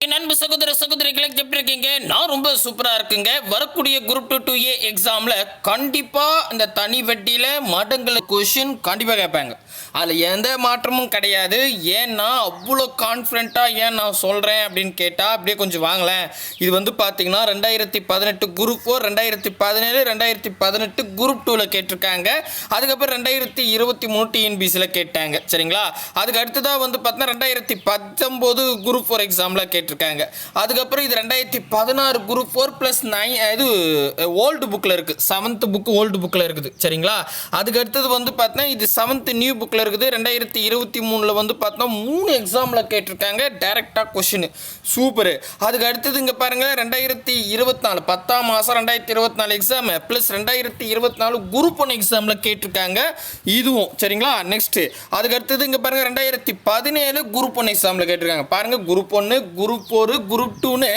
நண்பு சகோதர சகோதரிகளை எப்படி இருக்கீங்க? நான் ரொம்ப சூப்பராக இருக்குங்க. வரக்கூடிய குரூப் டூ டூ ஏ எக்ஸாமில் கண்டிப்பாக இந்த தனி வட்டியில் மடங்குல கொஷின் கண்டிப்பாக கேட்பாங்க. அதில் எந்த மாற்றமும் கிடையாது. ஏன்னா அவ்வளோ கான்ஃபிடண்ட்டாக ஏன் நான் சொல்கிறேன் அப்படின்னு கேட்டால் அப்படியே கொஞ்சம் வாங்களேன். இது வந்து பார்த்தீங்கன்னா ரெண்டாயிரத்தி பதினெட்டு குரூப் ஃபோர் ரெண்டாயிரத்தி பதினேழு ரெண்டாயிரத்தி பதினெட்டு குரூப் டூவில் கேட்டிருக்காங்க. அதுக்கப்புறம் ரெண்டாயிரத்தி இருபத்தி மூணு டிஎன்பிசியில் கேட்டாங்க. சரிங்களா? அதுக்கு அடுத்ததாக வந்து பார்த்தீங்கன்னா ரெண்டாயிரத்தி பத்தொம்போது குரூப் ஃபோர் எக்ஸாமில் கேட்டிருக்காங்க. அதுக்கப்புறம் இது ரெண்டாயிரத்தி பதினாறு குரூப் ஃபோர் ப்ளஸ் நைன் இது ஓல்டு புக்கில் இருக்குது செவன்த்து புக்கு ஓல்டு புக்கில் இருக்குது. சரிங்களா? அதுக்கு அடுத்தது வந்து பார்த்தீங்கன்னா இது செவன்த்து நியூ புக்கில் இருக்குது. ரெண்டாயிரத்தி இருபத்தி மூணில் வந்து பார்த்தோம் மூணு எக்ஸாமில் கேட்டிருக்காங்க. டைரெக்டாக கொஷின் சூப்பரு அதுக்கு அடுத்தது இங்கே பாருங்கள் ரெண்டாயிரத்தி இருபத்தி நாலு பத்தாம் மாதம் ரெண்டாயிரத்தி இருபத்தி நாலு எக்ஸாமு ப்ளஸ் ரெண்டாயிரத்தி இருபத்தி நாலு குரூப் ஒன் எக்ஸாமில் கேட்டிருக்காங்க. இதுவும் சரிங்களா? நெக்ஸ்ட்டு அதுக்கு அடுத்தது இங்கே பாருங்கள் ரெண்டாயிரத்தி பதினேழு குரூப் ஒன் எக்ஸாமில் கேட்டிருக்காங்க. பாருங்கள் குரூப் ஒன்று குரூப் ஒரு குரூப் டூன்னு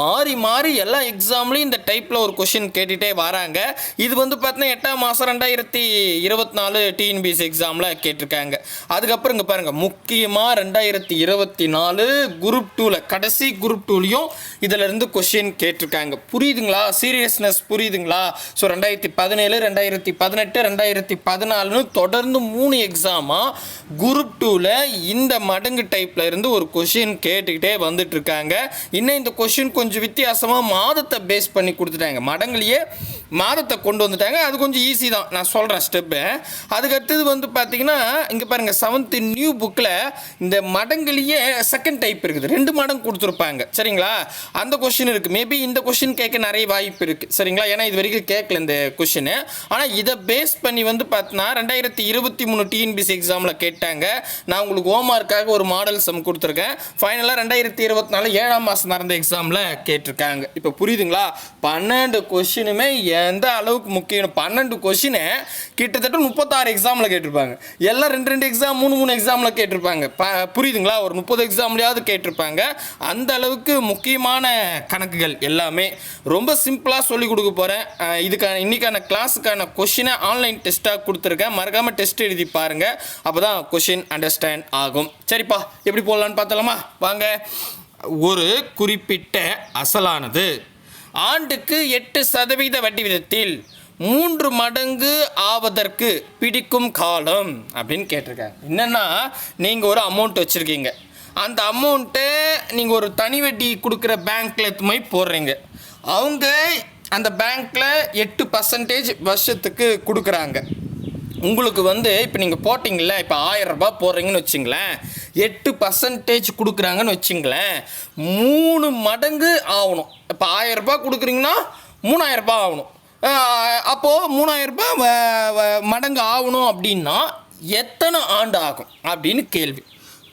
மாறி மாறி எல்லா எக்ஸாம்லையும் இந்த டைப்பில் ஒரு கொஷின் கேட்டுகிட்டே வராங்க. இது வந்து பார்த்தீங்கன்னா எட்டாம் மாதம் ரெண்டாயிரத்தி இருபத்தி நாலு டிஎன்பிஎஸ் எக்ஸாமில் கேட்டு இருக்காங்க அதுக்கப்புறம் இங்கே பாருங்கள் முக்கியமாக ரெண்டாயிரத்தி இருபத்தி நாலு குரூப் டூவில் கடைசி குரூப் டூலையும் இதிலிருந்து கொஷின் கேட்டிருக்காங்க. புரியுதுங்களா? சீரியஸ்னஸ் புரியுதுங்களா? ஸோ ரெண்டாயிரத்தி பதினேழு ரெண்டாயிரத்தி பதினெட்டு ரெண்டாயிரத்தி பதினாலுன்னு தொடர்ந்து மூணு எக்ஸாமாக குரூப் டூவில் இந்த மடங்கு டைப்பில் இருந்து ஒரு கொஷின் கேட்டுக்கிட்டே வந்துட்டுருக்காங்க. இன்னும் இந்த கொஷின் கொஞ்சம் வித்தியாசமாக மாதத்தை பேஸ் பண்ணி கொடுத்துட்டாங்க. மடங்குலையே மாதத்தை கொண்டு வந்துட்டாங்க. அது கொஞ்சம் ஈஸி தான். நான் சொல்கிறேன் ஸ்டெப்பு அதுக்கடுத்தது வந்து பார்த்தீங்கன்னா இங்கே பாருங்கள் செவன்த்து நியூ புக்கில் இந்த மடங்குலேயே செகண்ட் டைப் இருக்குது. ரெண்டு மடங்கு கொடுத்துருப்பாங்க. சரிங்களா? அந்த கொஷின் இருக்குது மேபி இந்த கொஷின் கேட்க நிறைய வாய்ப்பு இருக்குது சரிங்களா? ஏன்னா இது வரைக்கும் கேட்கல இந்த கொஷின் ஆனால் இதை பேஸ் பண்ணி வந்து பார்த்தீங்கன்னா ரெண்டாயிரத்தி இருபத்தி மூணு டிஎன்பிசி எக்ஸாமில் கேட்டாங்க. நான் உங்களுக்கு ஹோம்ஒர்க்காக ஒரு மாடல் சம் கொடுத்துருக்கேன். ஃபைனலாக ரெண்டாயிரத்தி இருபத்தி நாலு ஏழாம் மாதம் நடந்த எக்ஸாமில் கேட்டிருக்காங்க. இப்போ புரியுதுங்களா? பன்னெண்டு கொஷினுமே எந்த அளவுக்கு முக்கியம்? பன்னெண்டு கொஷினை கிட்டத்தட்ட முப்பத்தாறு எக்ஸாமில் கேட்டிருப்பாங்க. எல்லாம் ரெண்டு ரெண்டு எக்ஸாம் மூணு மூணு எக்ஸாமில் கேட்டிருப்பாங்க. ப புரியுதுங்களா? ஒரு முப்பது எக்ஸாம்லையாவது கேட்டிருப்பாங்க. அந்த அளவுக்கு முக்கியமான கணக்குகள் எல்லாமே. ரொம்ப சிம்பிளாக சொல்லிக் கொடுக்க போகிறேன் இதுக்கான இன்றைக்கான கிளாஸுக்கான கொஷினை ஆன்லைன் டெஸ்ட்டாக கொடுத்துருக்கேன். மறக்காமல் டெஸ்ட் எழுதி பாருங்கள் அப்போ தான் கொஷின் அண்டர்ஸ்டாண்ட் ஆகும். சரிப்பா எப்படி போடலான்னு பார்த்தலாமா வாங்க. ஒரு குறிப்பிட்ட அசலானது. ஆண்டுக்கு எட்டு சதவீத வட்டி விதத்தில் மூன்று மடங்கு ஆவதற்கு பிடிக்கும் காலம் அப்படின்னு கேட்டிருக்காங்க என்னென்னா நீங்கள் ஒரு அமௌண்ட் வச்சுருக்கீங்க. அந்த அமௌண்ட்டை நீங்கள் ஒரு தனி வட்டி கொடுக்குற பேங்க்கில் எடுத்து போய் போடுறீங்க. அவங்க அந்த பேங்க்கில் எட்டு பர்சன்டேஜ் வருஷத்துக்கு கொடுக்குறாங்க. உங்களுக்கு வந்து இப்போ நீங்கள் போட்டிங்கள இப்போ ஆயிரரூபா போடுறீங்கன்னு வச்சுங்களேன். எட்டு பர்சன்டேஜ் கொடுக்குறாங்கன்னு வச்சுங்களேன். மூணு மடங்கு ஆகணும். இப்போ ஆயிரரூபா கொடுக்குறீங்கன்னா மூணாயிரம் ரூபாய் ஆகணும். அப்போது மூணாயிரம் ரூபாய் வ- வ- மடங்கு ஆகணும் அப்படின்னா எத்தனை ஆண்டு ஆகும் அப்படின்னு கேள்வி.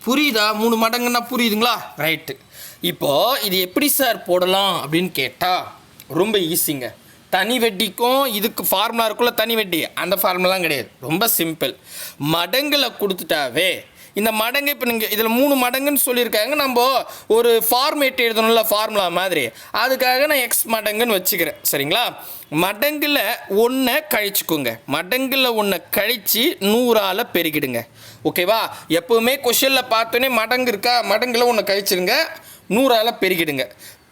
புரியுதா? மூணு மடங்குன்னா புரியுதுங்களா? ரைட்டு இப்போது இது எப்படி சார் போடலாம் அப்படின்னு கேட்டால் ரொம்ப ஈஸிங்க தனி வட்டிக்கும் இதுக்கு ஃபார்முலா இருக்குள்ள தனி வட்டி. அந்த ஃபார்முலாம் கிடையாது. ரொம்ப சிம்பிள் மடங்கில் கொடுத்துட்டாவே இந்த மடங்கு இப்போ நீங்கள் இதில் மூணு மடங்குன்னு சொல்லியிருக்காங்க. நம்ம ஒரு ஃபார்மேட் எழுதணும்ல ஃபார்முலா மாதிரி. அதுக்காக நான் எக்ஸ் மடங்குன்னு வச்சுக்கிறேன். சரிங்களா? மடங்கில் ஒன்றை கழிச்சுக்கோங்க. மடங்கில் ஒன்றை கழித்து நூறால் பெருக்கிடுங்க. ஓகேவா எப்போவுமே கொஷனில் பார்த்தோன்னே மடங்கு இருக்கா? மடங்கில் ஒன்று கழிச்சிடுங்க நூறால் பெருக்கிடுங்க.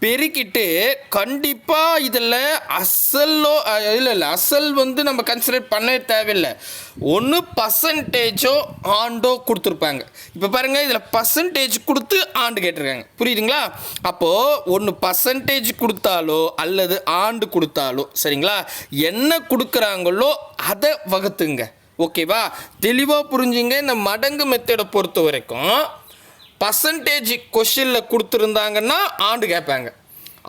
பெருக்கிட்டு கண்டிப்பாக இதில் அசலோ இல்லை இல்லை அசல் வந்து நம்ம கன்சிடர் பண்ண தேவையில்லை. ஒன்று பர்சன்டேஜோ ஆண்டோ கொடுத்துருப்பாங்க. இப்போ பாருங்கள் இதில் பர்சன்டேஜ் கொடுத்து ஆண்டு கேட்டிருக்காங்க. புரியுதுங்களா? அப்போது ஒன்று பர்சன்டேஜ் கொடுத்தாலோ அல்லது ஆண்டு கொடுத்தாலோ சரிங்களா? என்ன கொடுக்குறாங்களோ அதை வகுத்துங்க. ஓகேவா? தெளிவாக புரிஞ்சுங்க. இந்த மடங்கு மெத்தடை பொறுத்த வரைக்கும் பர்சன்டேஜ் கொஷினில் கொடுத்துருந்தாங்கன்னா ஆண்டு கேட்பாங்க.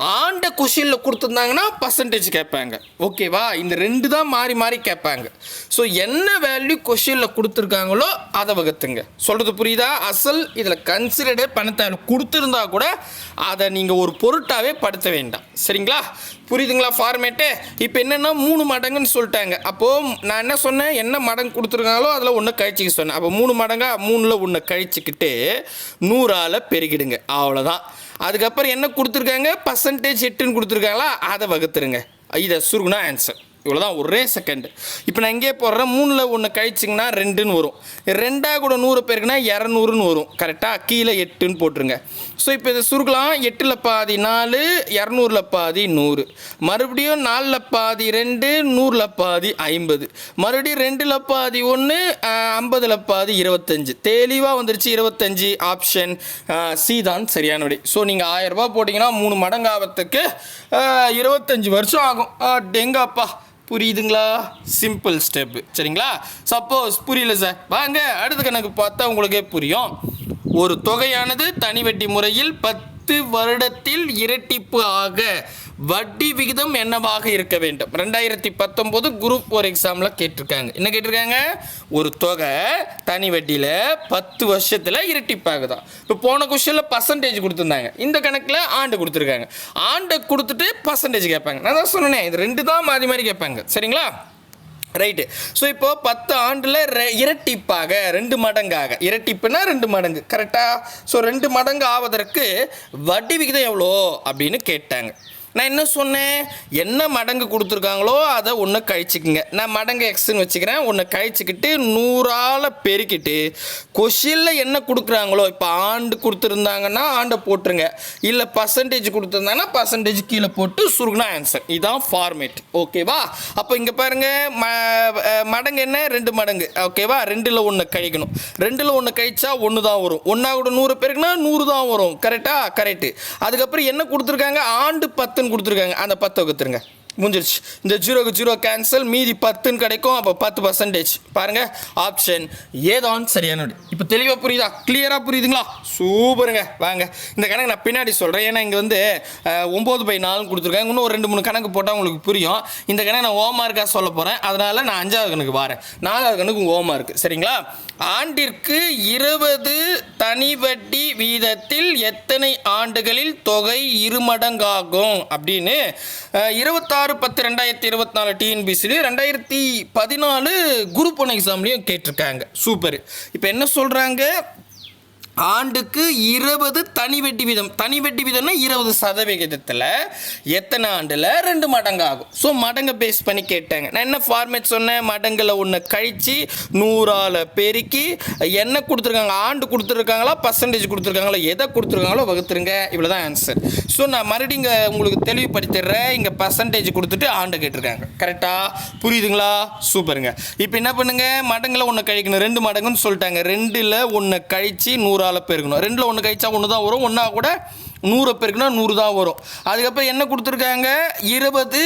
ஆண்ட கொஷினில் கொடுத்துருந்தாங்கன்னா பர்சன்டேஜ் கேட்பாங்க. ஓகேவா இந்த ரெண்டு தான் மாறி மாறி கேட்பாங்க. ஸோ என்ன வேல்யூ கொஷினில் கொடுத்துருக்காங்களோ அதை வகுத்துங்க. சொல்கிறது புரியுதா? அசல் இதில் கன்சிடர்டே பணத்தை கொடுத்துருந்தா கூட அதை நீங்கள் ஒரு பொருட்டாகவே படுத்த வேண்டாம். சரிங்களா? புரியுதுங்களா ஃபார்மேட்டு இப்போ என்னென்னா மூணு மடங்குன்னு சொல்லிட்டாங்க. அப்போது நான் என்ன சொன்னேன்? என்ன மடங்கு கொடுத்துருக்காங்களோ அதில் ஒன்று கழிச்சிக்க சொன்னேன். அப்போ மூணு மடங்காக மூணில் ஒன்று கழிச்சிக்கிட்டு நூறால் பெருகிடுங்க. அவ்வளோதான் அதுக்கப்புறம் என்ன கொடுத்துருக்காங்க? பர்சன்டேஜ் எட்டுன்னு கொடுத்துருக்காங்களா? அதை வகுத்துருங்க. இதை சுருகுனா ஆன்சர் இவ்வளோதான் ஒரே செகண்டு இப்போ நான் எங்கே போடுறேன் மூணில் ஒன்று கழிச்சிங்கன்னா ரெண்டுன்னு வரும். ரெண்டாக கூட நூறு பேருக்குன்னா இரநூறுன்னு வரும். கரெக்டாக கீழே எட்டுன்னு போட்டுருங்க. ஸோ இப்போ இதை சுருக்கலாம். எட்டில் பாதி நாலு இரநூறுல பாதி நூறு. மறுபடியும் நாலில் பாதி ரெண்டு நூறில் பாதி ஐம்பது. மறுபடியும் ரெண்டில் பாதி ஒன்று ஐம்பதில் பாதி இருபத்தஞ்சு. தெளிவாக வந்துருச்சு இருபத்தஞ்சு. ஆப்ஷன் சி தான் சரியான விடை ஸோ நீங்கள் ஆயிரம் ரூபாய் போட்டிங்கன்னா மூணு மடங்கு ஆகிறதுக்கு இருபத்தஞ்சி வருஷம் ஆகும். டெங்காப்பா புரியுதுங்களா? சிம்பிள் ஸ்டெப்பு சரிங்களா? சப்போஸ் புரியல சார் வாங்க அடுத்த கணக்கு பார்த்தா உங்களுக்கே புரியும். ஒரு தொகையானது தனி வட்டி முறையில் பத்து வருடத்தில் இரட்டிப்பு ஆக வட்டி விகிதம் என்னவாக இருக்க வேண்டும்? ரெண்டாயிரத்தி பத்தொம்போது குரூப் ஒரு எக்ஸாமில் கேட்டிருக்காங்க. என்ன கேட்டிருக்காங்க? ஒரு தொகை தனி வட்டியில் பத்து வருஷத்தில் இரட்டிப்பாகுதான் இப்போ போன கொஸ்டினில் பர்சன்டேஜ் கொடுத்துருந்தாங்க. இந்த கணக்கில் ஆண்டு கொடுத்துருக்காங்க. ஆண்டை கொடுத்துட்டு பர்சன்டேஜ் கேட்பாங்க. நான் தான் சொன்னேனே இது ரெண்டு தான் மாறி மாறி கேட்பாங்க. சரிங்களா? ரைட்டு ஸோ இப்போ பத்து ஆண்டில் இரட்டிப்பாக ரெண்டு மடங்காக. இரட்டிப்புனா ரெண்டு மடங்கு. கரெக்டாக ஸோ ரெண்டு மடங்கு ஆவதற்கு வட்டி விகிதம் எவ்வளோ? அப்படின்னு கேட்டாங்க. நான் என்ன சொன்னேன்? என்ன மடங்கு கொடுத்துருக்காங்களோ அதை ஒன்று கழிச்சுக்குங்க. நான் மடங்கு எக்ஸ்ன்னு வச்சுக்கிறேன். ஒன்று கழிச்சுக்கிட்டு நூறால் பெருக்கிட்டு கொஷினில் என்ன கொடுக்குறாங்களோ இப்போ ஆண்டு கொடுத்துருந்தாங்கன்னா ஆண்டை போட்டுருங்க. இல்லை பர்சன்டேஜ் கொடுத்துருந்தாங்கன்னா பர்சன்டேஜ் கீழே போட்டு சுருகுனா ஆன்சர் இதுதான் ஃபார்மேட் ஓகேவா அப்போ இங்கே பாருங்கள் ம மடங்கு என்ன? ரெண்டு மடங்கு. ஓகேவா ரெண்டில் ஒன்று கழிக்கணும். ரெண்டில் ஒன்று கழிச்சா ஒன்று தான் வரும். ஒன்றா கூட நூறு பேருக்குன்னா நூறு தான் வரும். கரெக்டாக கரெக்டு அதுக்கப்புறம் என்ன கொடுத்துருக்காங்க? ஆண்டு பத்துன்னு கொடுத்துருக்காங்க. அந்த பத்தை கொடுத்துருங்க முடிஞ்சிருச்சு. இந்த ஜீரோக்கு ஜீரோ கேன்சல் மீதி பத்துன்னு கிடைக்கும். அப்போ பத்து பர்சன்டேஜ் பாருங்க. ஆப்ஷன் ஏதான் சரியானது இப்போ தெளிவாக புரியுதா? கிளியராக புரியுதுங்களா? சூப்பருங்க. வாங்க. இந்த கணக்கு நான் பின்னாடி சொல்கிறேன் ஏன்னா இங்கே வந்து ஒம்பது பை நாலு கொடுத்துருக்காங்க. இன்னும் ஒரு ரெண்டு மூணு கணக்கு போட்டால் உங்களுக்கு புரியும். இந்த கணக்கு நான் ஓமார்க்காக சொல்ல போகிறேன் அதனால் நான் அஞ்சாவது கணக்கு வரேன். நாலாவது கணக்கு ஓமா இருக்குது சரிங்களா? ஆண்டிற்கு இருபது தனி வட்டி வீதத்தில் எத்தனை ஆண்டுகளில் தொகை இருமடங்காகும்? அப்படின்னு இருபத்தாறு பத்து ரெண்டாயிரத்தி இருபத்தி நாலு டிஎன்பிசிலையும் ரெண்டாயிரத்தி பதினாலு குரூப் ஒன் எக்ஸாம்லேயும் கேட்டிருக்காங்க. சூப்பர். இப்போ என்ன சொல்கிறாங்க ஆண்டுக்கு இருபது தனி வெட்டி வீதம். தனி வெட்டி வீதம்னா இருபது சதவிகிதத்தில் எத்தனை ஆண்டில்? ரெண்டு மடங்கு ஆகும் ஸோ மடங்கை பேஸ் பண்ணி கேட்டாங்க. நான் என்ன ஃபார்மேட் சொன்னேன்? மடங்கில் ஒன்று கழித்து நூறால் பெருக்கி என்ன கொடுத்துருக்காங்க? ஆண்டு கொடுத்துருக்காங்களா? பர்சன்டேஜ் கொடுத்துருக்காங்களா? எதை கொடுத்துருக்காங்களோ வகுத்துருங்க. இவ்வளோ தான் ஆன்சர் ஸோ நான் மறுபடியும் இங்கே உங்களுக்கு தெளிவுபடுத்திடுறேன். இங்கே பர்சன்டேஜ் கொடுத்துட்டு ஆண்டு கேட்டிருக்காங்க. கரெக்டாக புரியுதுங்களா? சூப்பருங்க இப்போ என்ன பண்ணுங்கள் மடங்கில் ஒன்று கழிக்கணும். ரெண்டு மடங்குன்னு சொல்லிட்டாங்க. ரெண்டில் ஒன்று கழித்து நூறால் பெருக்கணும். ரெண்டில் ஒன்று கழிச்சா ஒன்று தான் வரும் ஒன்றா கூட நூறு பெருக்குனா நூறு தான் வரும். அதுக்கப்புறம் என்ன கொடுத்துருக்காங்க? இருபது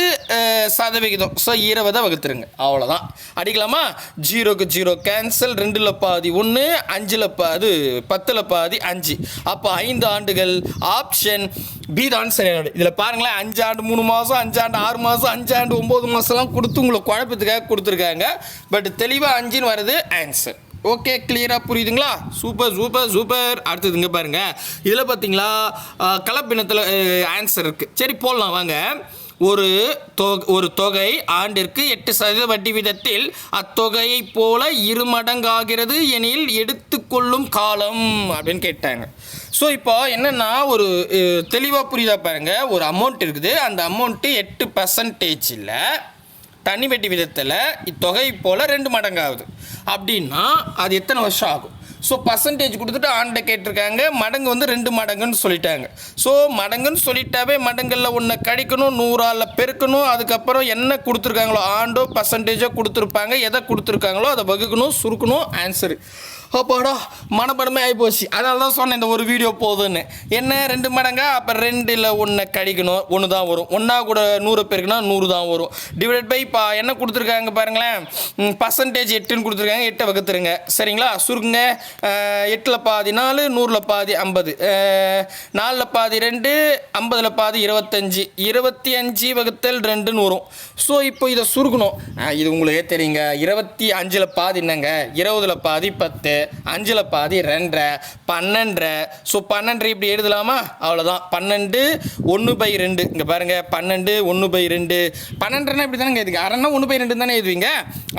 சதவிகிதம். ஸோ இருபதை வகுத்துருங்க. அவ்வளோதான் அடிக்கலாமா? ஜீரோக்கு ஜீரோ கேன்சல் ரெண்டில் பாதி ஒன்று அஞ்சில் பாது பத்தில் பாதி அஞ்சு. அப்போ ஐந்து ஆண்டுகள் ஆப்ஷன் பி தான் சரியான இதில் பாருங்களேன் அஞ்சு ஆண்டு மூணு மாதம் அஞ்சாண்டு ஆறு மாதம் அஞ்சாண்டு ஒம்பது மாதம்லாம் கொடுத்து உங்களை குழப்பத்துக்காக கொடுத்துருக்காங்க. பட் தெளிவாக அஞ்சுன்னு வர்றது ஆன்சர் ஓகே கிளியராக புரியுதுங்களா? சூப்பர் சூப்பர் சூப்பர் அடுத்ததுங்க பாருங்கள் பாருங்க. இதில் பார்த்தீங்களா கலப்பினத்தில் ஆன்சர் இருக்குது சரி போடலாம் வாங்க. ஒரு தொ ஒரு தொகை ஆண்டிற்கு எட்டு சதவீத வட்டி விதத்தில் அத்தொகையைப் போல இரு மடங்காகிறது எனில் எடுத்துக்கொள்ளும் காலம் அப்படின்னு கேட்டாங்க. ஸோ இப்போ என்னென்னா ஒரு தெளிவாக புரியுதா பாருங்க. ஒரு அமௌண்ட் இருக்குது. அந்த அமௌண்ட்டு எட்டு பர்சன்டேஜில் தனி வெட்டி விதத்தில் இத்தொகை போல் ரெண்டு மடங்காகுது. அப்படின்னா அது எத்தனை வருஷம் ஆகும்? ஸோ பர்சன்டேஜ் கொடுத்துட்டு ஆண்டை கேட்டிருக்காங்க மடங்கு வந்து ரெண்டு மடங்குன்னு சொல்லிட்டாங்க. ஸோ மடங்குன்னு சொல்லிட்டாவே மடங்களில் ஒன்று கழிக்கணும் நூறால் பெருக்கணும் அதுக்கப்புறம் என்ன கொடுத்துருக்காங்களோ ஆண்டோ பர்சன்டேஜோ கொடுத்துருப்பாங்க எதை கொடுத்துருக்காங்களோ அதை வகுக்கணும் சுருக்கணும் ஆன்சரு அப்பாடா மனப்படமே ஆகிப்போச்சு அதனால தான் சொன்னேன் இந்த ஒரு வீடியோ போதுன்னு. என்ன ரெண்டு மடங்கா? அப்போ ரெண்டில் ஒன்று கழிக்கணும் ஒன்று தான் வரும். ஒன்றா கூட நூறு பேருக்குன்னா நூறு தான் வரும். டிவைட் பை பா என்ன கொடுத்துருக்காங்க பாருங்களேன்? பர்சன்டேஜ் எட்டுன்னு கொடுத்துருக்காங்க. எட்டை வகுத்துருங்க. சரிங்களா? சுருக்குங்க. எட்டில் பாதி நாலு நூறில் பாதி ஐம்பது. நாலில் பாதி ரெண்டு ஐம்பதில் பாதி இருபத்தஞ்சி. இருபத்தி அஞ்சு வகுத்தல் ரெண்டுன்னு வரும். ஸோ இப்போ இதை சுருக்கணும். இது உங்களுக்கே தெரியுங்க. இருபத்தி அஞ்சில் பாதி என்னங்க? இருபதில் பாதி பத்து. அஞ்சில் பாதி ரெண்டரை பன்னெண்டரை. ஸோ பன்னெண்டரை இப்படி எழுதலாமா? அவ்வளோதான் பன்னெண்டு ஒன்று பை ரெண்டு. இங்கே பாருங்கள் பன்னெண்டு ஒன்று பை ரெண்டு. பன்னெண்டுனா இப்படி தானே எழுதுங்க அரைன்னா ஒன்று பை ரெண்டு தானே எழுதுவீங்க.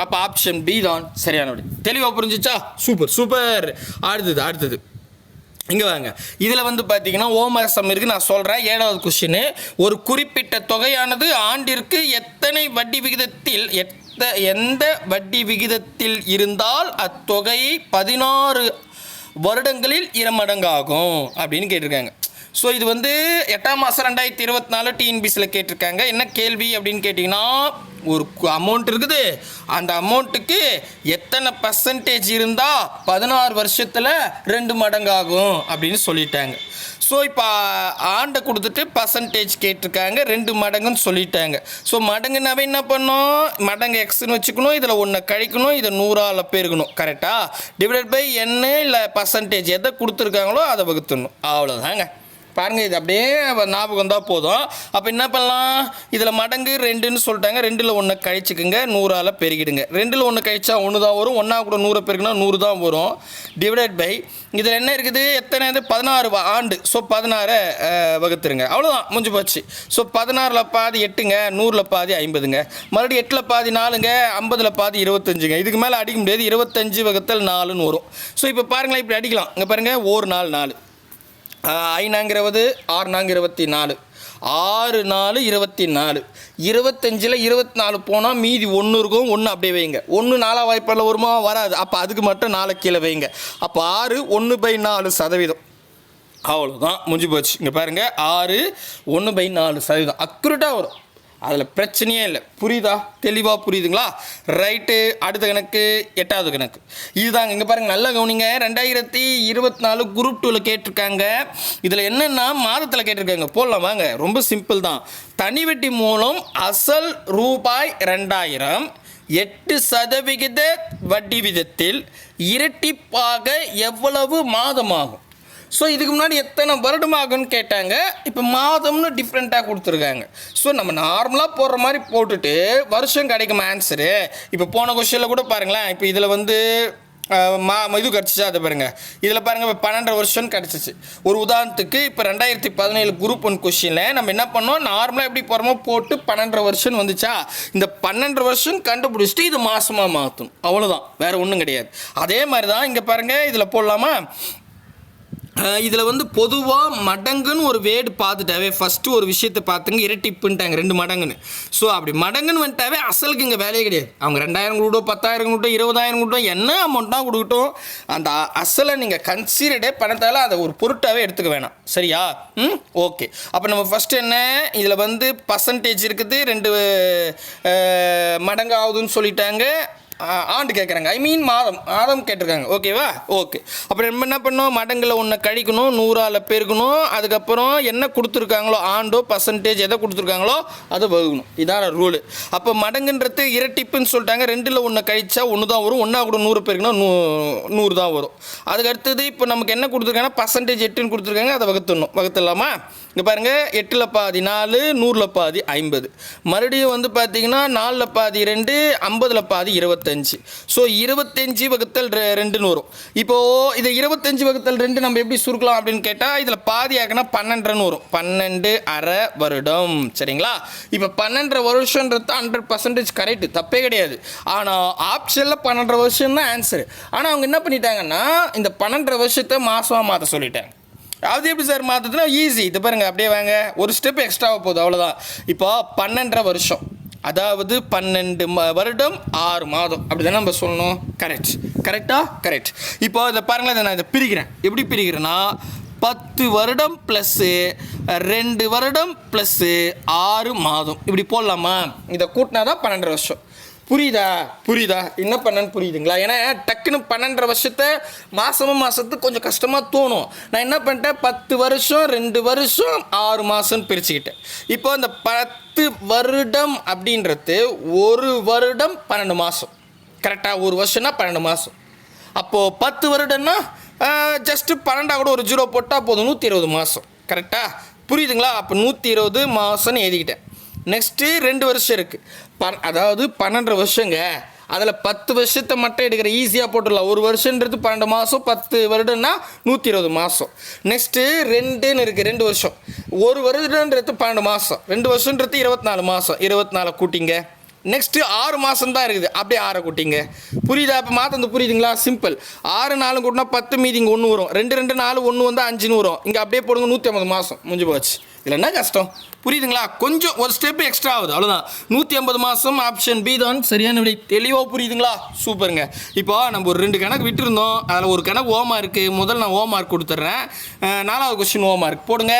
அப்போ ஆப்ஷன் பி தான். சரியான விடை தெளிவாக புரிஞ்சிச்சா? சூப்பர் சூப்பர் அடுத்தது அடுத்தது. இங்கே வாங்க. இதில் வந்து பார்த்தீங்கன்னா ஓமரசம் இருக்குது நான் சொல்கிறேன் ஏழாவது கொஷின் ஒரு குறிப்பிட்ட தொகையானது ஆண்டிற்கு எத்தனை வட்டி விகிதத்தில் எத் எந்த வட்டி விகிதத்தில் இருந்தால் அத்தொகை பதினாறு வருடங்களில் இரமடங்காகும் அப்படின்னு கேட்டிருக்காங்க. ஸோ இது வந்து எட்டாம் மாதம் ரெண்டாயிரத்தி இருபத்தி நாலு டிஎன்பிசியில் கேட்டிருக்காங்க. என்ன கேள்வி அப்படின்னு கேட்டிங்கன்னா ஒரு அமௌண்ட் இருக்குது. அந்த அமௌண்ட்டுக்கு எத்தனை பர்சன்டேஜ் இருந்தால் பதினாறு வருஷத்தில் ரெண்டு மடங்காகும் அப்படின்னு சொல்லிட்டாங்க. ஸோ இப்போ ஆண்டை கொடுத்துட்டு பர்சன்டேஜ் கேட்டிருக்காங்க ரெண்டு மடங்குன்னு சொல்லிட்டாங்க. ஸோ மடங்குனாவே என்ன பண்ணோம்? மடங்கு எக்ஸ்னு வச்சுக்கணும் இதில் ஒன்றை கழிக்கணும் இதை நூறால் பெருகணும். கரெக்டாக டிவைட் பை என்ன இல்லை பர்சன்டேஜ் எதை கொடுத்துருக்காங்களோ அதை வகுத்துடணும். அவ்வளோதாங்க பாருங்கள் இது அப்படியே ஞாபகம் தான் போதும். அப்போ என்ன பண்ணலாம்? இதில் மடங்கு ரெண்டுன்னு சொல்லிட்டாங்க. ரெண்டில் ஒன்று கழிச்சுக்குங்க நூறால் பெருகிடுங்க. ரெண்டில் ஒன்று கழிச்சா ஒன்று தான் வரும். ஒன்றா கூட நூறை பெருக்கினா நூறு தான் வரும். டிவைடட் பை இதில் என்ன இருக்குது? எத்தனை இது? பதினாறு வா- ஆண்டு. ஸோ பதினாறை வகுத்துருங்க. அவ்வளோதான் முடிஞ்சு போச்சு. ஸோ பதினாறில் பாதி எட்டுங்க நூறில் பாதி ஐம்பதுங்க. மறுபடியும் எட்டில் பாதி நாலுங்க ஐம்பதில் பாதி இருபத்தஞ்சுங்க. இதுக்கு மேலே அடிக்க முடியாது. இருபத்தஞ்சு வகுத்தல் நாலுன்னு வரும். ஸோ இப்போ பாருங்களேன் இப்படி அடிக்கலாம். இங்கே பாருங்கள் ஒரு நாள் நாலு. ஐநாங்கிறவது ஆறு நாங்க இருபத்தி நாலு. ஆறு நாலு இருபத்தி நாலு. இருபத்தஞ்சில் இருபத்தி நாலு போனால் மீதி ஒன்று இருக்கும் ஒன்று அப்படியே வைங்க. ஒன்று நாலாக வாய்ப்பில் வருமா? வராது. அப்போ அதுக்கு மட்டும் நாலு கீழே வைங்க. அப்போ ஆறு ஒன்று பை நாலு சதவீதம். அவ்வளோதான் முடிஞ்சு போச்சு. இங்கே பாருங்கள் ஆறு ஒன்று பை நாலு சதவீதம். அக்யூரேட்டாக வரும். அதில் பிரச்சனையே இல்லை. புரியுதா? தெளிவாக புரியுதுங்களா? ரைட்டு அடுத்த கணக்கு எட்டாவது கணக்கு. இதுதாங்க இங்கே பாருங்கள் நல்லா கவனிங்க. ரெண்டாயிரத்தி இருபத்தி நாலு குரூப் டூவில் கேட்டிருக்காங்க. இதில் என்னென்னா மாதத்தில் கேட்டிருக்காங்க. போடலாம் வாங்க. ரொம்ப சிம்பிள் தான். தனி வட்டி மூலம் அசல் ரூபாய் ரெண்டாயிரம் எட்டு சதவிகித வட்டி விதத்தில் இரட்டிப்பாக எவ்வளவு மாதமாகும்? ஸோ இதுக்கு முன்னாடி எத்தனை வருடம் ஆகும்னு கேட்டாங்க. இப்போ மாதம்னு டிஃப்ரெண்ட்டாக கொடுத்துருக்காங்க. ஸோ நம்ம நார்மலாக போடுற மாதிரி போட்டுட்டு வருஷம் கிடைக்கும் ஆன்சரு இப்போ போன கொஸ்டினில் கூட பாருங்களேன். இப்போ இதில் வந்து மா இது கிடச்சிச்சா? அதை பாருங்க. இதில் பாருங்கள் இப்போ பன்னெண்டரை வருஷம் கிடச்சிச்சு. ஒரு உதாரணத்துக்கு இப்போ ரெண்டாயிரத்தி பதினேழு குரூப் ஒன் கொஷினில் நம்ம என்ன பண்ணோம்? நார்மலாக எப்படி போகிறோமோ போட்டு பன்னெண்டரை வருஷம் வந்துச்சா? இந்த பன்னெண்டரை வருஷம் கண்டுபிடிச்சிட்டு இது மாதமாக மாற்றணும் அவ்வளோதான் வேறு ஒன்றும் கிடையாது. அதே மாதிரி தான் இங்கே பாருங்கள் இதில் போடலாமா? இதில் வந்து பொதுவாக மடங்குன்னு ஒரு வேர்டு பார்த்துட்டாவே ஃபஸ்ட்டு ஒரு விஷயத்தை பார்த்துங்க இரட்டிப்புன்ட்டாங்க ரெண்டு மடங்குன்னு. ஸோ அப்படி மடங்குன்னு வந்துட்டாவே அசலுக்கு இங்கே வேலையே கிடையாது. அவங்க ரெண்டாயிரம் கொடுக்கட்டும் பத்தாயிரம் கொடுத்தோம் இருபதாயிரம் கொடுத்தோம் என்ன அமௌண்ட்டாக கொடுக்கட்டும் அந்த அசலை நீங்கள் கன்சிடர்டே பணத்தால் அதை ஒரு பொருட்டாகவே எடுத்துக்க வேணாம். சரியா? ம்? ஓகே அப்போ நம்ம ஃபஸ்ட்டு என்ன? இதில் வந்து பர்சன்டேஜ் இருக்குது ரெண்டு மடங்கு ஆகுதுன்னு சொல்லிட்டாங்க. ஆண்டு கேட்குறாங்க. ஐ மீன் மாதம். மாதம் கேட்டிருக்காங்க. ஓகேவா ஓகே அப்புறம் நம்ம என்ன பண்ணோம்? மடங்கில் ஒன்று கழிக்கணும் நூறால் பெருக்கணும் அதுக்கப்புறம் என்ன கொடுத்துருக்காங்களோ ஆண்டோ பர்சன்டேஜ் எதை கொடுத்துருக்காங்களோ அதை வகுக்கணும். இதான ரூலு அப்போ மடங்குன்றது இரட்டிப்புன்னு சொல்லிட்டாங்க. ரெண்டில் ஒன்று கழிச்சா ஒன்று தான் வரும். ஒன்றா கூட நூறு பெருக்கணும் நூ நூறு தான் வரும். அதுக்கு அடுத்தது இப்போ நமக்கு என்ன கொடுத்துருக்காங்கன்னா பர்சன்டேஜ் எட்டுன்னு கொடுத்துருக்காங்க. அதை வகுத்துடணும். வகுத்துடலாமா? இங்கே பாருங்கள் எட்டில் பாதி நாலு நூறில் பாதி ஐம்பது. மறுபடியும் வந்து பார்த்தீங்கன்னா நாலில் பாதி ரெண்டு ஐம்பதில் பாதி இருபத்தி இருபத்தஞ்சு. ஸோ இருபத்தஞ்சு வகுத்தல் ரெ- ரெண்டுன்னு வரும் இப்போது இதை இருபத்தஞ்சு வகுத்தல் ரெண்டு நம்ம எப்படி சுருக்கலாம் அப்படின்னு கேட்டால் இதில் பாதி ஆக்கினா பன்னெண்டுன்னு வரும் பன்னெண்டு அரை வருடம். சரிங்களா? இப்போ பன்னெண்டரை வருஷன்றது ஹண்ட்ரட் பர்சன்டேஜ் கரெக்ட் தப்பே கிடையாது. ஆனால் ஆப்ஷனில் பன்னெண்டரை வருஷம் தான் ஆன்சர் ஆனால் அவங்க என்ன பண்ணிட்டாங்கன்னா இந்த பன்னெண்டரை வருஷத்தை மாதமாக மாற்ற சொல்லிட்டாங்க அது எப்படி சார் மாற்றுதுன்னா ஈஸி இது பாருங்க அப்படியே வாங்க. ஒரு ஸ்டெப் எக்ஸ்ட்ராவாக போகுது அவ்வளோதான் இப்போ பன்னெண்டரை வருஷம். அதாவது பன்னெண்டு வருடம் ஆறு மாதம். அப்படி தானே நம்ம சொல்லணும்? கரெக்ட் கரெக்டா கரெக்ட் இப்போ இதை பாருங்களேன் இதை நான் இதை பிரிக்கிறேன். எப்படி பிரிக்கிறேன்னா பத்து வருடம் ப்ளஸ்ஸு ரெண்டு வருடம் ப்ளஸ்ஸு ஆறு மாதம். இப்படி போடலாமா? இதை கூட்டினா தான் பன்னெண்டு வருஷம். புரியுதா? புரியுதா? என்ன பண்ணேன்னு புரியுதுங்களா? ஏன்னா டக்குன்னு பன்னெண்டரை வருஷத்தை மாதமும் மாதத்துக்கு கொஞ்சம் கஷ்டமாக தோணும். நான் என்ன பண்ணிட்டேன்? பத்து வருஷம் ரெண்டு வருஷம் ஆறு மாதம்னு பிரிச்சுக்கிட்டேன். இப்போ அந்த பத்து வருடம் அப்படின்றது ஒரு வருடம் பன்னெண்டு மாதம் கரெக்டாக ஒரு வருஷம்னா பன்னெண்டு மாதம் அப்போது பத்து வருடம்னா ஜஸ்ட்டு பன்னெண்டாக கூட ஒரு ஜீரோ போட்டால் போதும். நூற்றி இருபது மாதம் கரெக்டாக புரியுதுங்களா? அப்போ நூற்றி இருபது மாதம்னு எழுதிக்கிட்டேன். நெக்ஸ்ட்டு ரெண்டு வருஷம் இருக்குது பன் அதாவது பன்னெண்டு வருஷங்க. அதில் பத்து வருஷத்தை மட்டும் எடுக்கிற ஈஸியாக போட்டுடலாம். ஒரு வருஷன்றது பன்னெண்டு மாதம் பத்து வருடம்னா நூற்றி இருபது மாதம் நெக்ஸ்ட்டு ரெண்டுன்னு இருக்குது ரெண்டு வருஷம். ஒரு வருடன்றது பன்னெண்டு மாதம் ரெண்டு வருஷன்றது இருபத்தி நாலு மாதம் இருபத்தி நாலு கூட்டிங்க. நெக்ஸ்ட்டு ஆறு மாதம் தான் இருக்குது. அப்படியே ஆறை கூட்டிங்க. புரியுதா? இப்போ மாதம் புரியுதுங்களா? சிம்பிள் ஆறு நாலு கூட்டினா பத்து மீதி இங்கே ஒன்று வரும். ரெண்டு ரெண்டு நாலு ஒன்று வந்து அஞ்சுன்னு வரும் இங்கே அப்படியே போடுங்க நூற்றி ஐம்பது மாதம் முடிஞ்சு போச்சு. இதில் என்ன கஷ்டம்? புரியுதுங்களா? கொஞ்சம் ஒரு ஸ்டெப் எக்ஸ்ட்ரா ஆகுது அவ்வளோதான் நூற்றி ஐம்பது மாதம் ஆப்ஷன் பி தான். சரியான விடை தெளிவாக புரியுதுங்களா? சூப்பருங்க. இப்போ நம்ம ஒரு ரெண்டு கணக்கு விட்டுருந்தோம். அதில் ஒரு கணக்கு ஓ மார்க்கு முதல் நான் ஓ மார்க் கொடுத்துட்றேன். நாலாவது கொஸ்டின் ஓ மார்க் போடுங்க.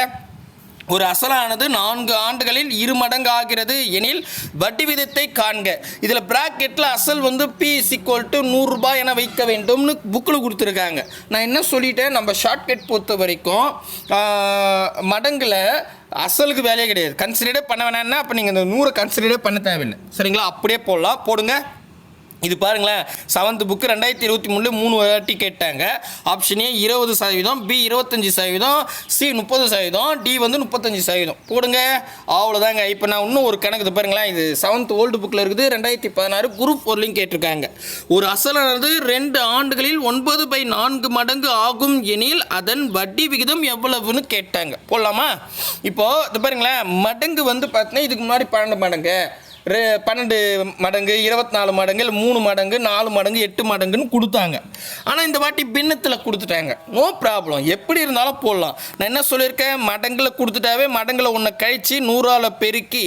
ஒரு அசலானது நான்கு ஆண்டுகளில் இரு மடங்கு ஆகிறது எனில் வட்டி விதத்தை காண்க. இதில் ப்ராக்கெட்டில் அசல் வந்து பி சிக்வல் டு நூறுரூபா என வைக்க வேண்டும்னு புக்கில் கொடுத்துருக்காங்க. நான் என்ன சொல்லிட்டேன்? நம்ம ஷார்ட்கட் பொறுத்த வரைக்கும் மடங்கில் மடங்குல அசலுக்கு வேலையே கிடையாது. கன்சிடரே பண்ண வேணாம்னா அப்போ நீங்கள் இந்த நூறை கன்சிடரே பண்ண தேவையில்லை. சரிங்களா? அப்படியே போடலாம். போடுங்க. இது பாருங்களேன். செவன்த் புக்கு ரெண்டாயிரத்தி இருபத்தி மூணுல மூணு வாட்டி கேட்டாங்க. ஆப்ஷன் ஏ இருபது சதவீதம் பி இருபத்தஞ்சி சதவீதம் சி முப்பது சதவீதம் டி வந்து முப்பத்தஞ்சு சதவீதம். போடுங்க. அவ்வளோதாங்க இப்போ நான் இன்னும் ஒரு கணக்கு பாருங்களேன். இது செவன்த் ஓல்டு புக்கில் இருக்குது. ரெண்டாயிரத்தி பதினாறு குரூப் பொருளையும் கேட்டிருக்காங்க. ஒரு அசலானது ரெண்டு ஆண்டுகளில் ஒன்பது பை நான்கு மடங்கு ஆகும் எனில் அதன் வட்டி விகிதம் எவ்வளவுன்னு கேட்டாங்க. போடலாமா? இப்போது இது பாருங்களேன். மடங்கு வந்து பார்த்தீங்கன்னா இதுக்கு முன்னாடி பன்னெண்டு மடங்கு. பன்னெண்டு மடங்கு இருபத்தி நாலு மடங்கு இல்லை மூணு மடங்கு நாலு மடங்கு எட்டு மடங்குன்னு கொடுத்தாங்க. ஆனால் இந்த வாட்டி பின்னத்தில் கொடுத்துட்டாங்க. No problem. எப்படி இருந்தாலும் போடலாம். நான் என்ன சொல்லியிருக்கேன்? மடங்கில் கொடுத்துட்டாவே மடங்கில் ஒன்றை கழித்து நூறால் பெருக்கி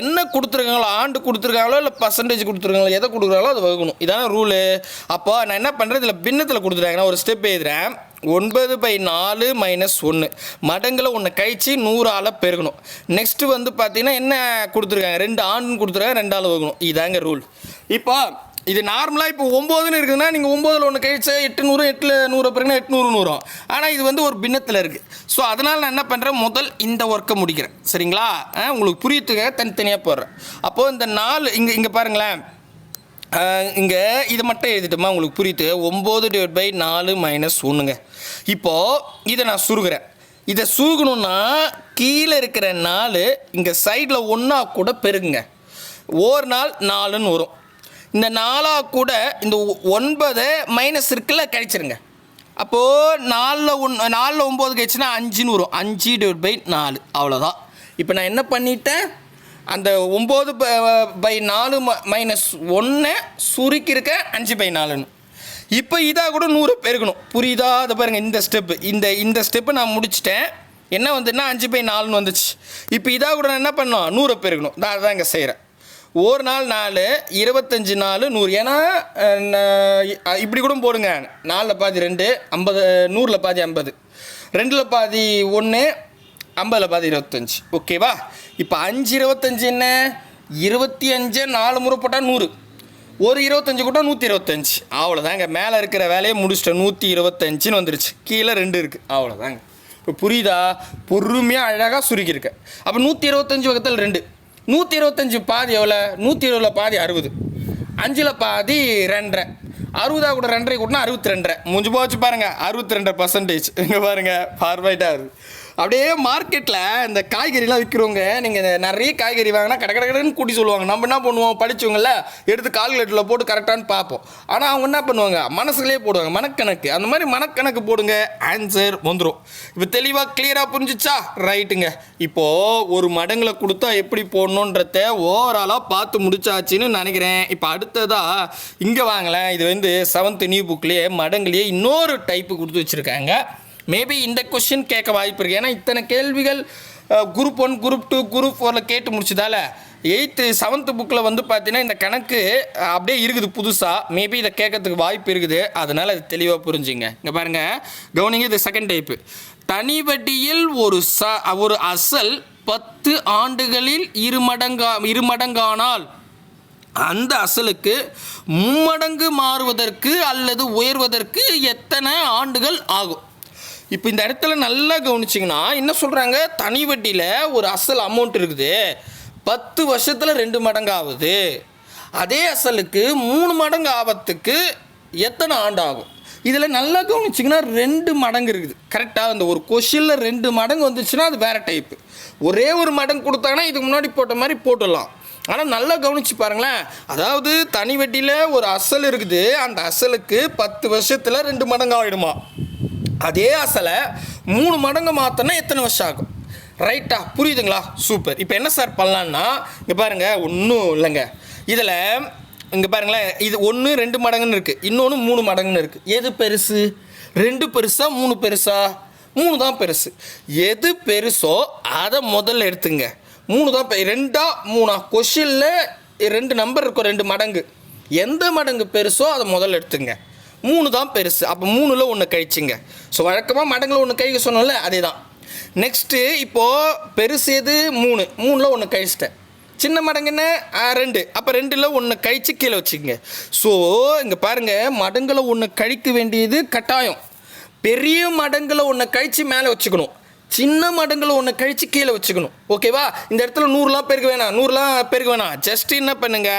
என்ன கொடுத்துருக்காங்களோ ஆண்டு கொடுத்துருக்காங்களோ இல்லை பர்சன்டேஜ் கொடுத்துருக்காங்களோ எதை கொடுக்குறாங்களோ அதை வகுக்கணும். இதான ரூலு அப்போ நான் என்ன பண்ணுறது இதில் பின்னத்தில் கொடுத்துட்டாங்க. நான் ஒரு ஸ்டெப் எழுதுகிறேன் ஒன்பது பை நாலு மைனஸ் ஒன்று மடங்கில் ஒன்று கழிச்சு நூறால் பெருகணும். நெக்ஸ்ட்டு வந்து பார்த்தீங்கன்னா என்ன கொடுத்துருக்காங்க? ரெண்டு ஆண்டுன்னு கொடுத்துருக்காங்க ரெண்டாள் வகுக்கணும். இதாங்க ரூல் இப்போ இது நார்மலாக இப்போ ஒம்போதுன்னு இருக்குதுன்னா நீங்கள் ஒம்போதில் ஒன்று கழிச்சா எட்டு நூறு எட்டில் நூறு பிறகு எட்நூறு நூறும். ஆனால் இது வந்து ஒரு பின்னத்தில் இருக்குது ஸோ அதனால் நான் என்ன பண்ணுறேன் முதல் இந்த ஒர்க்கை முடிக்கிறேன். சரிங்களா? ஆ, உங்களுக்கு புரியத்துக்காக தனித்தனியாக போடுறேன். அப்போது இந்த நாலு இங்கே இங்கே பாருங்களேன். இங்கே இது மட்டும் எழுதிட்டோமா உங்களுக்கு புரியுது. ஒம்பது டிவைட் பை நாலு மைனஸ் ஒன்றுங்க இப்போது இதை நான் சுருகிறேன். இதை சுருகணுன்னா கீழே இருக்கிற நாலு இங்கே சைடில் ஒன்றா கூட பெருகுங்க. ஒரு நாள் நாலுன்னு வரும். இந்த நாலாக கூட இந்த ஒ- ஒன்பதை மைனஸ் இருக்குல்ல கழிச்சிருங்க அப்போது நாலில் ஒன் நாலில் ஒம்பது கழிச்சுன்னா அஞ்சுன்னு வரும். அஞ்சு டிவைட் பை நாலு. அவ்வளோதான் இப்போ நான் என்ன பண்ணிட்டேன்? அந்த ஒம்பது பை நாலு மைனஸ் ஒன்று சுருக்கியிருக்க அஞ்சு பை நாலுன்னு. இப்போ இதாக கூட நூறு பெருக்கணும். புரியுதா அதை பாருங்கள் இந்த ஸ்டெப்பு இந்த இந்த ஸ்டெப்பு நான் முடிச்சிட்டேன். என்ன வந்துன்னா அஞ்சு பை நாலுன்னு வந்துச்சு. இப்போ இதாக கூட நான் என்ன பண்ணோம் நூறு பெருக்கணும். நான் அதான் இங்கே செய்கிறேன் ஒரு நாள் நாலு இருபத்தஞ்சி நாலு நூறு. ஏன்னா நான் இப்படி கூட போடுங்க. நாலில் பாதி ரெண்டு ஐம்பது நூறில் பாதி ஐம்பது. ரெண்டில் பாதி ஒன்று ஐம்பதில் பாதி இருபத்தஞ்சி. ஓகேவா இப்போ அஞ்சு இருபத்தஞ்சு என்ன? இருபத்தி அஞ்சு நாலு முறை போட்டால் நூறு. ஒரு இருபத்தஞ்சு கூட்டம் நூற்றி இருபத்தஞ்சி. அவ்வளோதாங்க மேலே இருக்கிற வேலையை முடிச்சிட்டேன் நூற்றி இருபத்தஞ்சின்னு வந்துருச்சு. கீழே ரெண்டு இருக்குது அவ்வளோதாங்க இப்போ புரியுதா? பொறுமையாக அழகாக சுருக்கியிருக்க. அப்போ நூற்றி இருபத்தஞ்சி வகத்தில் ரெண்டு. நூற்றி இருபத்தஞ்சி பாதி எவ்வளோ நூற்றி இருபதில் பாதி அறுபது. அஞ்சில் பாதி ரெண்டரை. அறுபதாக கூட ரெண்டரை கூட்டினா அறுபத்தி ரெண்டரை. முடிஞ்சு போச்சு பாருங்க. அறுபத்தி ரெண்டரை பர்சன்டேஜ் இங்கே பாருங்கள் ஃபார்மைட்டாக இருக்குது அப்படியே மார்க்கெட்டில் இந்த காய்கறிலாம் விற்கிறவங்க நீங்கள் நிறைய காய்கறி வாங்கினா கடை கடைன்னு கூட்டி சொல்லுவாங்க. நம்ம என்ன பண்ணுவோம்? படித்தவங்கள எடுத்து கால்குலேட்டரில் போட்டு கரெக்டானு பார்ப்போம். ஆனால் அவங்க என்ன பண்ணுவாங்க? மனசுலேயே போடுவாங்க. மனக்கணக்கு. அந்த மாதிரி மனக்கணக்கு போடுங்க. ஆன்சர் வந்துடும் இப்போ தெளிவாக கிளியராக புரிஞ்சிச்சா? ரைட்டுங்க இப்போது ஒரு மடங்களை கொடுத்தா எப்படி போடணுன்றத ஓவராலாக பார்த்து முடிச்சாச்சுன்னு நினைக்கிறேன். இப்போ அடுத்ததாக இங்கே வாங்களேன். இது வந்து செவன்த் நியூ புக்லேயே மடங்குலேயே இன்னொரு டைப்பு கொடுத்து வச்சுருக்காங்க. மேபி இந்த கொஷின் கேட்க வாய்ப்பு இருக்குது ஏன்னா இத்தனை கேள்விகள் group one group two group ஃபோரில் கேட்டு முடிச்சதால எயித்து செவன்த்து புக்கில் வந்து பார்த்தீங்கன்னா இந்த கணக்கு அப்படியே இருக்குது புதுசாக மேபி இதை கேட்கறதுக்கு வாய்ப்பு இருக்குது. அதனால் அது தெளிவாக புரிஞ்சுங்க. இங்கே பாருங்கள் கவனிங்க இது செகண்ட் டைப்பு தனி வட்டியில் ஒரு ச ஒரு அசல் பத்து ஆண்டுகளில் இரு மடங்கா இரு மடங்கானால் அந்த அசலுக்கு மும்மடங்கு மாறுவதற்கு அல்லது உயர்வதற்கு எத்தனை ஆண்டுகள் ஆகும்? இப்போ இந்த இடத்துல நல்லா கவனிச்சிங்கன்னா என்ன சொல்கிறாங்க தனி வட்டியில் ஒரு அசல் அமௌண்ட் இருக்குது. பத்து வருஷத்தில் ரெண்டு மடங்கு ஆகுது. அதே அசலுக்கு மூணு மடங்கு ஆபத்துக்கு எத்தனை ஆண்டு ஆகும்? இதில் நல்லா கவனிச்சிங்கன்னா ரெண்டு மடங்கு இருக்குது. கரெக்டாக அந்த ஒரு கொஷினில் ரெண்டு மடங்கு வந்துச்சுன்னா அது வேறு டைப்பு ஒரே ஒரு மடங்கு கொடுத்தாங்கன்னா இதுக்கு முன்னாடி போட்ட மாதிரி போட்டுடலாம். ஆனால் நல்லா கவனிச்சு பாருங்களேன். அதாவது தனி வட்டியில் ஒரு அசல் இருக்குது. அந்த அசலுக்கு பத்து வருஷத்தில் ரெண்டு மடங்கு ஆகிடுமா அதே அசலை மூணு மடங்கு மாற்றினா எத்தனை வருஷம் ஆகும்? ரைட்டா புரியுதுங்களா? சூப்பர் இப்போ என்ன சார் பண்ணலான்னா இங்கே பாருங்கள் ஒன்றும் இல்லைங்க. இதில் இங்கே பாருங்களேன் இது ஒன்று ரெண்டு மடங்குன்னு இருக்குது இன்னொன்று மூணு மடங்குன்னு இருக்குது எது பெருசு? ரெண்டு பெருசா மூணு பெருசா? மூணு தான் பெருசு. எது பெருசோ அதை முதல்ல எடுத்துங்க. மூணு தான் பெ- ரெண்டா மூணா? கொஷினில் ரெண்டு நம்பர் இருக்கும் ரெண்டு மடங்கு. எந்த மடங்கு பெருசோ அதை முதல்ல எடுத்துங்க. மூணு தான் பெருசு. அப்போ மூணில் ஒன்று கழிச்சிங்க. ஸோ வழக்கமாக மடங்கில் ஒன்று கழிக்க சொன்னோம்ல அதே தான் நெக்ஸ்ட்டு இப்போது பெருசு எது? மூணு. மூணில் ஒன்று கழிச்சிட்டேன். சின்ன மடங்குன்னு ரெண்டு. அப்போ ரெண்டில் ஒன்று கழிச்சு கீழே வச்சுக்கோங்க. ஸோ இங்கே பாருங்கள் மடங்கில் ஒன்று கழிக்க வேண்டியது கட்டாயம். பெரிய மடங்கில் ஒன்று கழிச்சு மேலே வச்சுக்கணும். சின்ன மடங்களை ஒன்று கழித்து கீழே வச்சுக்கணும். ஓகேவா இந்த இடத்துல நூறுலாம் பெருக்க வேணாம் நூறுலாம் பெருக்க வேணாம் ஜஸ்ட் என்ன பண்ணுங்க?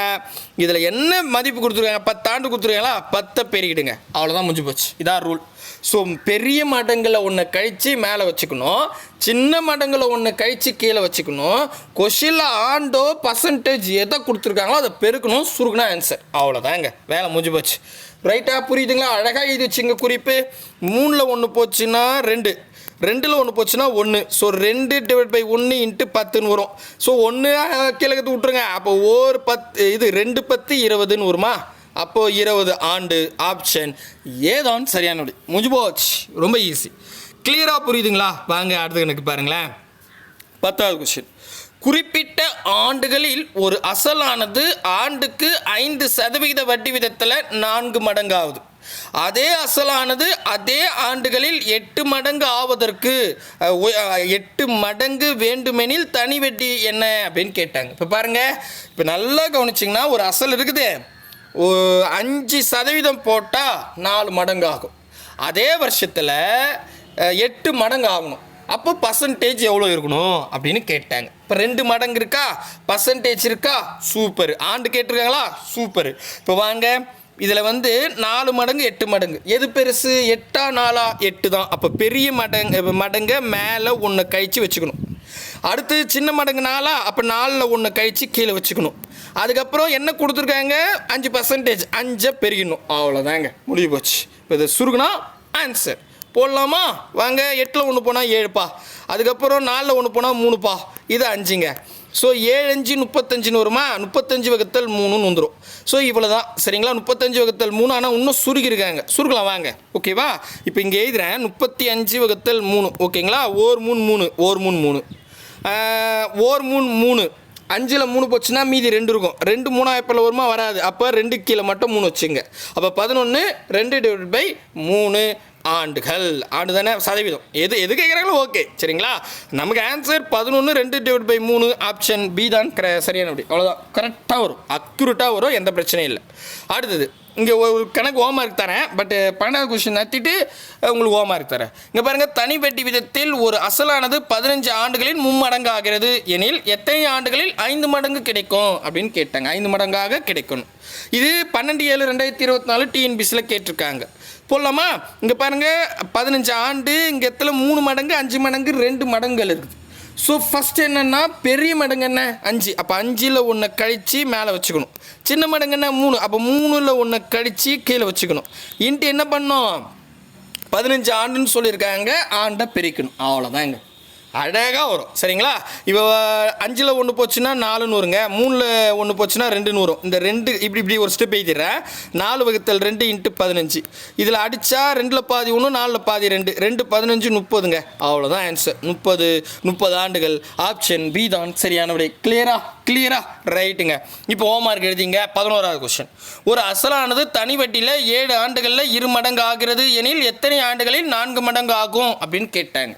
இதில் என்ன மதிப்பு கொடுத்துருக்காங்க? பத்தாண்டு கொடுத்துருக்காங்களா? பத்தை பெருகிடுங்க அவ்வளோதான் முடிஞ்சு போச்சு. இதான் ரூல் ஸோ பெரிய மடங்களை ஒன்று கழித்து மேலே வச்சுக்கணும். சின்ன மடங்களை ஒன்று கழித்து கீழே வச்சுக்கணும். கொஷினில் ஆண்டோ பர்சன்டேஜ் எதை கொடுத்துருக்காங்களோ அதை பெருக்கணும் சுருக்குனா ஆன்சர் அவ்வளோதாங்க வேலை முடிஞ்சு போச்சு. ரைட்டாக புரியுதுங்களா? அழகாக எழுதி வச்சுங்க குறிப்பு. மூணில் ஒன்று போச்சுன்னா ரெண்டு. ரெண்டில் ஒன்று போச்சுன்னா ஒன்று ஸோ ரெண்டு டிவைட் பை ஒன்று இன்ட்டு பத்துன்னு வரும். ஸோ ஒன்று கிழக்கு விட்ருங்க அப்போ ஒரு பத்து இது ரெண்டு பத்து இருபதுன்னு வருமா? அப்போது இருபது. ஆண்டு ஆப்ஷன் ஏதான் சரியான விடை. முடிஞ்சு போச்சு. ரொம்ப ஈஸி கிளியராக புரியுதுங்களா? வாங்க அடுத்த கணக்கு பாருங்களேன். பத்தாவது கொஸ்டின் குறிப்பிட்ட ஆண்டுகளில் ஒரு அசலானது ஆண்டுக்கு ஐந்து சதவிகித வட்டி விதத்தில் நான்கு மடங்காகுது அதே அசலானது அதே ஆண்டுகளில் எட்டு மடங்கு ஆவதற்கு எட்டு மடங்கு வேண்டுமெனில் தனி வட்டி என்ன அப்படின்னு கேட்டாங்க. இப்போ பாருங்கள் இப்போ நல்லா கவனிச்சிங்கன்னா ஒரு அசல் இருக்குது. அஞ்சு சதவீதம் போட்டால் நாலு மடங்கு ஆகும் அதே வருஷத்தில் எட்டு மடங்கு ஆகணும். அப்போ பர்சன்டேஜ் எவ்வளோ இருக்கணும் அப்படின்னு கேட்டாங்க. இப்போ ரெண்டு மடங்கு இருக்கா? பர்சன்டேஜ் இருக்கா? சூப்பர் ஆண்டு கேட்டிருக்காங்களா? சூப்பர் இப்போ வாங்க இதில் வந்து நாலு மடங்கு எட்டு மடங்கு. எது பெருசு? எட்டா நாலா? எட்டு தான். அப்போ பெரிய மடங்கு மடங்கை மேலே ஒன்று கழிச்சு வச்சுக்கணும். அடுத்து சின்ன மடங்கு நாளா அப்போ நாலில் ஒன்று கழித்து கீழே வச்சுக்கணும். அதுக்கப்புறம் என்ன கொடுத்துருக்காங்க? அஞ்சு பர்சன்டேஜ் அஞ்சை பெருகிடணும். அவ்வளோதாங்க முடிஞ்சு போச்சு. இப்போ இதை சுருகுனா ஆன்சர் போடலாமா? வாங்க. எட்டில் ஒன்று போனால் ஏழுப்பா. அதுக்கப்புறம் நாலில் ஒன்று போனால் மூணுப்பா. இது அஞ்சுங்க. ஸோ ஏழு அஞ்சு முப்பத்தஞ்சுன்னு வருமா? முப்பத்தஞ்சு வகுத்தல் மூணுன்னு வந்துடும் ஸோ இவ்வளோ தான் சரிங்களா? முப்பத்தஞ்சு வகுத்தல் மூணு ஆனால் இன்னும் சுருகிருக்காங்க சுருக்கலாம் வாங்க. ஓகேவா இப்போ இங்கே எழுதுகிறேன் முப்பத்தி அஞ்சு வகுத்தல் மூணு. ஓகேங்களா ஓர் மூணு மூணு. ஓர் மூணு மூணு. ஓர் மூணு மூணு. அஞ்சில் மூணு போச்சுன்னா மீதி ரெண்டு இருக்கும். ரெண்டு மூணாயிரப்பில் வருமா? வராது. அப்போ ரெண்டு கீழே மட்டும் மூணு வச்சுங்க. அப்போ பதினொன்று ரெண்டு டிவைட் பை மூணு ஆண்டுகள். ஆண்டு தானே சதவீதம். எது எது கேட்குறாங்களோ ஓகே. சரிங்களா? நமக்கு ஆன்சர் பதினொன்று ரெண்டு டிவைட் பை மூணு ஆப்ஷன் பி தான். சரியான அப்படி அவ்வளோதான் கரெக்டாக வரும். அக்யூரட்டாக வரும். எந்த பிரச்சனையும் இல்லை. அடுத்தது. இங்கே ஒரு கணக்கு ஹோம்ஒர்க் தரேன். பட் பன்னெண்டாவது கொஸ்டின் நடத்திட்டு உங்களுக்கு ஹோம்ஒர்க் தரேன். இங்கே பாருங்கள் தனி வட்டி விதத்தில் ஒரு அசலானது பதினஞ்சு ஆண்டுகளில் மும்மடங்கு ஆகிறது எனில் எத்தனை ஆண்டுகளில் ஐந்து மடங்கு கிடைக்கும் அப்படின்னு கேட்டாங்க. ஐந்து மடங்காக கிடைக்கணும். இது பன்னெண்டு ஏழு ரெண்டாயிரத்தி இருபத்தி நாலு டிஎன்பிசியில் கேட்டிருக்காங்க. போடலாமா? இங்கே பாருங்கள் பதினஞ்சு ஆண்டு இங்கே எத்தனை? மூணு மடங்கு அஞ்சு மடங்கு ரெண்டு மடங்குகள் இருக்குது. ஸோ ஃபஸ்ட் என்னென்னா பெரிய மடங்கு என்ன? அஞ்சு. அப்போ அஞ்சில் ஒன்று கழித்து மேலே வச்சுக்கணும். சின்ன மடங்கு என்ன? மூணு. அப்போ மூணில் ஒன்று கழித்து கீழே வச்சுக்கணும். இன்ட்டு என்ன பண்ணோம்? பதினஞ்சு ஆண்டுன்னு சொல்லியிருக்காங்க. ஆண்டை பிரிக்கணும். அவ்வளோதாங்க அழகாக வரும். சரிங்களா? இப்போ அஞ்சில் ஒன்று போச்சுன்னா நாலு நூறுங்க. மூணில் ஒன்று போச்சுன்னா ரெண்டு நூறும் இந்த ரெண்டு இப்படி இப்படி ஒரு ஸ்டெப் எழுதிடுறேன். நாலு வகுத்தல் ரெண்டு இன்ட்டு பதினஞ்சு. இதில் அடித்தா ரெண்டில் பாதி ஒன்று நாலில் பாதி ரெண்டு. ரெண்டு பதினஞ்சு முப்பதுங்க. அவ்வளோதான் ஆன்சர் முப்பது முப்பது ஆண்டுகள். ஆப்ஷன் பி தான். சரியான விடை கிளியரா கிளியரா ரைட்டுங்க இப்போ ஹோம்ஒர்க் எழுதிங்க. பதினோராவது கொஸ்டின் ஒரு அசலானது தனி வட்டியில் ஏழு ஆண்டுகளில் இரு மடங்கு ஆகிறது எனில் எத்தனை ஆண்டுகளில் நான்கு மடங்கு ஆகும் அப்படின்னு கேட்டாங்க.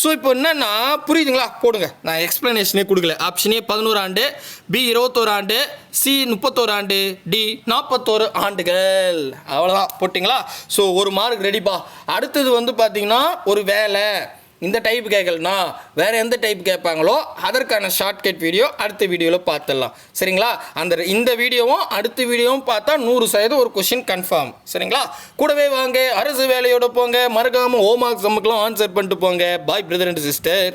ஸோ இப்போ என்னன்னா புரியுதுங்களா? போடுங்க. நான் எக்ஸ்ப்ளனேஷனே கொடுக்கல. ஆப்ஷனே பதினோரு ஆண்டு. பி இருபத்தோரு ஆண்டு. சி முப்பத்தோரு ஆண்டு. டி நாற்பத்தோரு ஆண்டுகள். அவ்வளோதான் போட்டிங்களா? ஸோ ஒரு மார்க் ரெடிப்பா அடுத்தது வந்து பார்த்தீங்கன்னா ஒரு வேலை. இந்த டைப் கேட்கலனா வேறு எந்த டைப் கேட்பாங்களோ அதற்கான ஷார்ட்கட் வீடியோ அடுத்த வீடியோவில் பார்த்துடலாம் சரிங்களா? அந்த இந்த வீடியோவும் அடுத்த வீடியோவும் பார்த்தா நூறு சதவீதம் ஒரு கொஷின் கன்ஃபார்ம் சரிங்களா? கூடவே வாங்க அரசு வேலையோட போங்க மறக்காமல் ஹோம் ஒர்க் சம்முக்கெல்லாம் ஆன்சர் பண்ணிட்டு போங்க. பாய் பிரதர் அண்ட் சிஸ்டர்